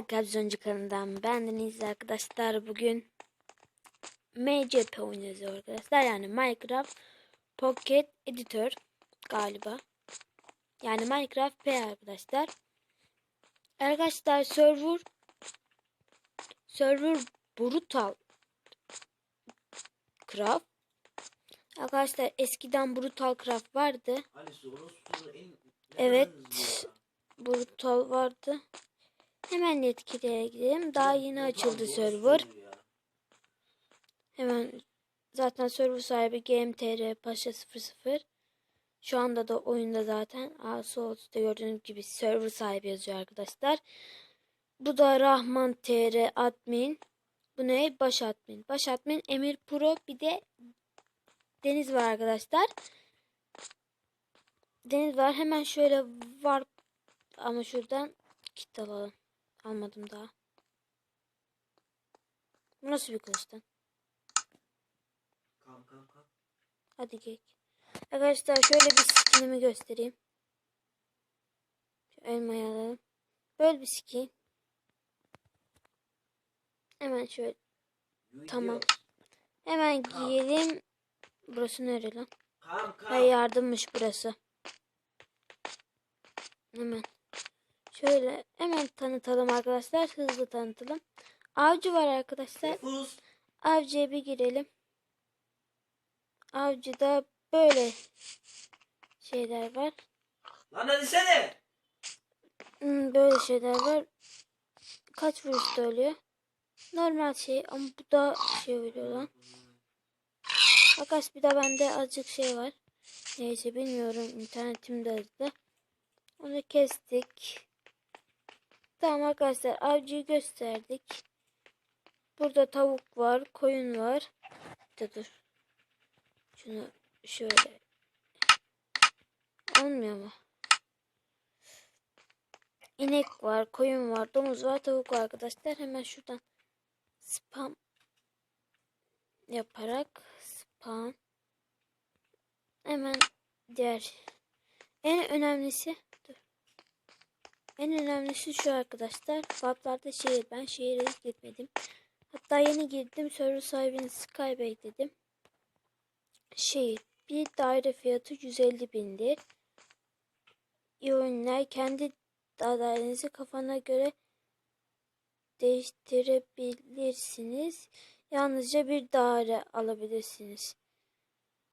Arkadaşlar Kabzoncu kanalından arkadaşlar. Bugün MCP oynuyoruz arkadaşlar. Yani Minecraft Pocket Editor galiba. Yani Minecraft P arkadaşlar. Arkadaşlar server server brutal craft arkadaşlar eskiden brutal craft vardı Evet. brutal vardı hemen yetkiliye gidelim daha yeni açıldı server. Hemen zaten server sahibi GMTR Paşa 00. Şu anda da oyunda zaten Asol'da gördüğünüz gibi server sahibi yazıyor arkadaşlar. Bu da Rahman TR admin. Bu ne? Baş admin. Baş admin Emir Pro bir de Deniz var arkadaşlar. Deniz var. Hemen şöyle var ama şuradan kit alalım. Almadım daha. Bu nasıl bir kılıçtan? Kam kam kam. Hadi gel. Arkadaşlar şöyle bir skinimi göstereyim. Şu elmayı alalım. Böyle bir skin. Hemen şöyle. Tamam. Hemen giyelim. Burası nere lan? Ha yardımmış burası. Hemen. Şöyle hemen tanıtalım arkadaşlar. Hızlı tanıtalım. Avcı var arkadaşlar. Avcıya bir girelim. Avcıda böyle şeyler var. Lan hadi sene. Hmm, böyle şeyler var. Kaç vuruşta ölüyor? Normal şey ama bu da şey veriyor lan. Fakat bir de bende azıcık şey var. Neyse bilmiyorum internetimde hızlı. Onu kestik. Tamam arkadaşlar avcıyı gösterdik. Burada tavuk var, koyun var. De dur. Şunu şöyle. Olmuyor mu? İnek var, koyun var, domuz var, tavuk var arkadaşlar. Hemen şuradan spam yaparak spam hemen diğer en önemlisi dur. En önemlisi şu arkadaşlar. Farklarda şehir. Ben şehire hiç gitmedim. Hatta yeni girdim. Server sahibini Skybay dedim. Şehir. Bir daire fiyatı 150 bindir. İyi oyunlar. Kendi dairenizi kafana göre değiştirebilirsiniz. Yalnızca bir daire alabilirsiniz.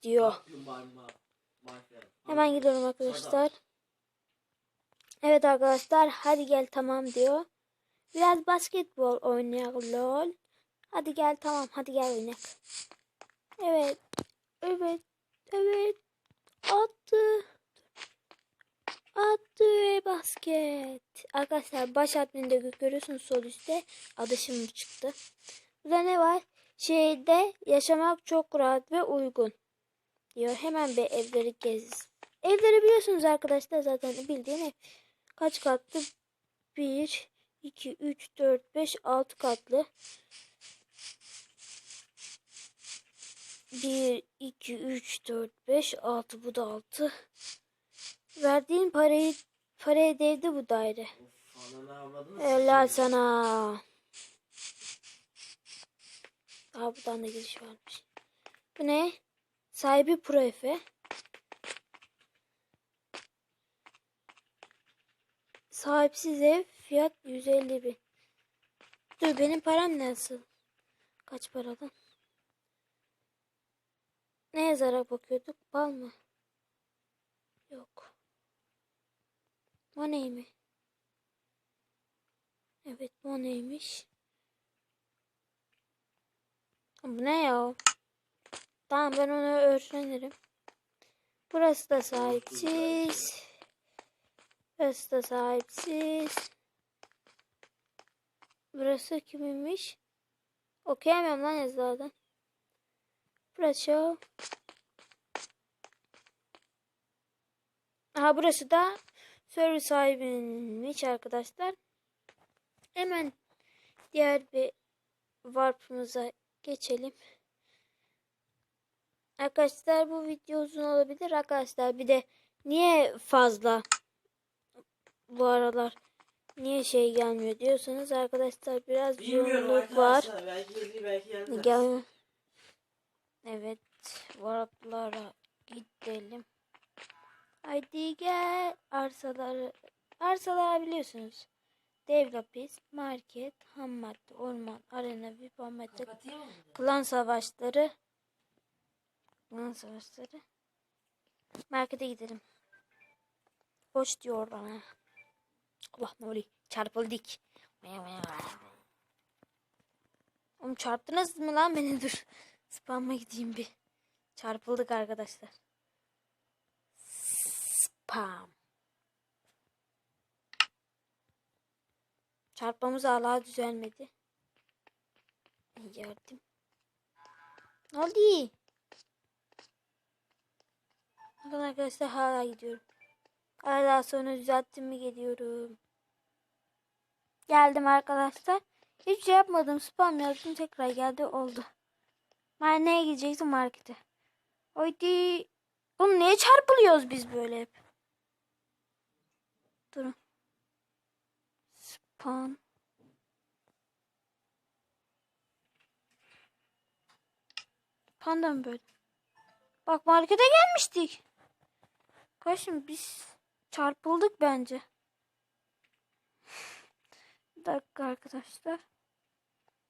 Diyor. Hemen gidiyorum arkadaşlar. Evet arkadaşlar hadi gel tamam diyor. Biraz basketbol oynayalım lol. Hadi gel tamam hadi gel oynayalım. Evet. Evet. Evet. Attı. Attı ve basket. Arkadaşlar baş adminde gö- görüyorsunuz sol üstte. Adı şimdi çıktı. Burada ne var? Şehirde yaşamak çok rahat ve uygun. Diyor. Hemen bir evleri gez. Evleri biliyorsunuz arkadaşlar zaten bildiğin ev. Kaç katlı? 1, 2, 3, 4, 5, 6 katlı. 1, 2, 3, 4, 5, 6. Bu da 6. Verdiğin parayı paraya değdi bu daire. Helal sana. Aa buradan da giriş varmış. Bu ne? Sahibi Pro Efe. Sahipsiz ev fiyat 150 bin. Dur benim param nasıl? Kaç paradan? Ne yazarak bakıyorduk? Bal mı? Yok. Money mi? Evet bu neymiş? Bu ne ya? Tamam ben onu öğrenirim. Burası da sahipsiz. Burası da sahipsiz. Burası kiminmiş? Okuyamıyorum lan yazılardan. Burası. Aha burası da server sahibinmiş arkadaşlar. Hemen diğer bir warp'ımıza geçelim. Arkadaşlar bu video uzun olabilir arkadaşlar. Bir de niye fazla bu aralar niye şey gelmiyor diyorsanız arkadaşlar biraz yoğunluk var. Belki belki. Gel. Evet. Varaplara gidelim. Haydi gel. Arsaları. Arsalar biliyorsunuz. Developers, market, ham madde, orman, arena, mı? klan savaşları. Klan savaşları. Markete gidelim. Koş diyor bana. Allah ne oluyor? Çarpıldık. Oğlum çarptınız mı lan beni dur. Spam'a gideyim bir. Çarpıldık arkadaşlar. Spam. Çarpmamız hala düzelmedi. Yardım. Ne oldu? Bakın arkadaşlar hala gidiyorum. Hala sonra düzelttim mi geliyorum. Geldim arkadaşlar. Hiç şey yapmadım. Spam yazdım tekrar geldi oldu. Ben neye gidecektim markete? Haydi. Oğlum niye çarpılıyoruz biz böyle hep? Durun. Spam. Panda böyle? Bak markete gelmiştik. Kaçın biz çarpıldık bence. Bir dakika arkadaşlar.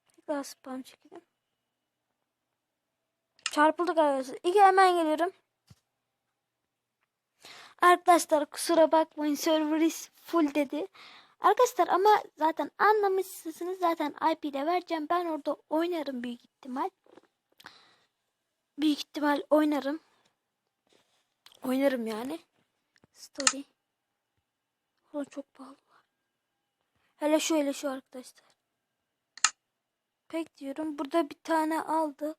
Tekrar spam çekelim. Çarpıldık arkadaşlar. İki hemen geliyorum. Arkadaşlar kusura bakmayın server is full dedi. Arkadaşlar ama zaten anlamışsınız. Zaten IP vereceğim. Ben orada oynarım büyük ihtimal. Büyük ihtimal oynarım. Oynarım yani. Story. Ulan çok pahalı. Hele şu hele şu arkadaşlar. Pek diyorum. Burada bir tane aldı.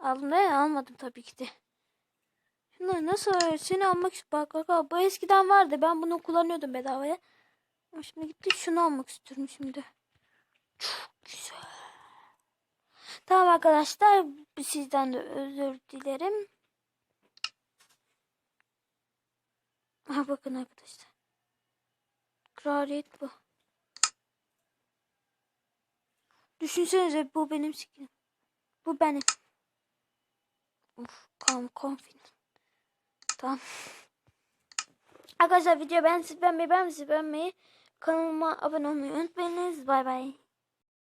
Aldım ne almadım tabii ki de. Şunları nasıl seni almak. Bak, bak, bak bu eskiden vardı. Ben bunu kullanıyordum bedavaya. Ama şimdi gitti şunu almak istiyorum şimdi. Çok güzel. Tamam arkadaşlar. Sizden de özür dilerim. Ha bakın arkadaşlar. Kraliyet bu. Düşünsenize bu benim skinim. Bu benim. Uf, calm confident. Tamam. Arkadaşlar video ben siz beğenmeyi ben siz beğenmeyi kanalıma abone olmayı unutmayınız. Bay bay.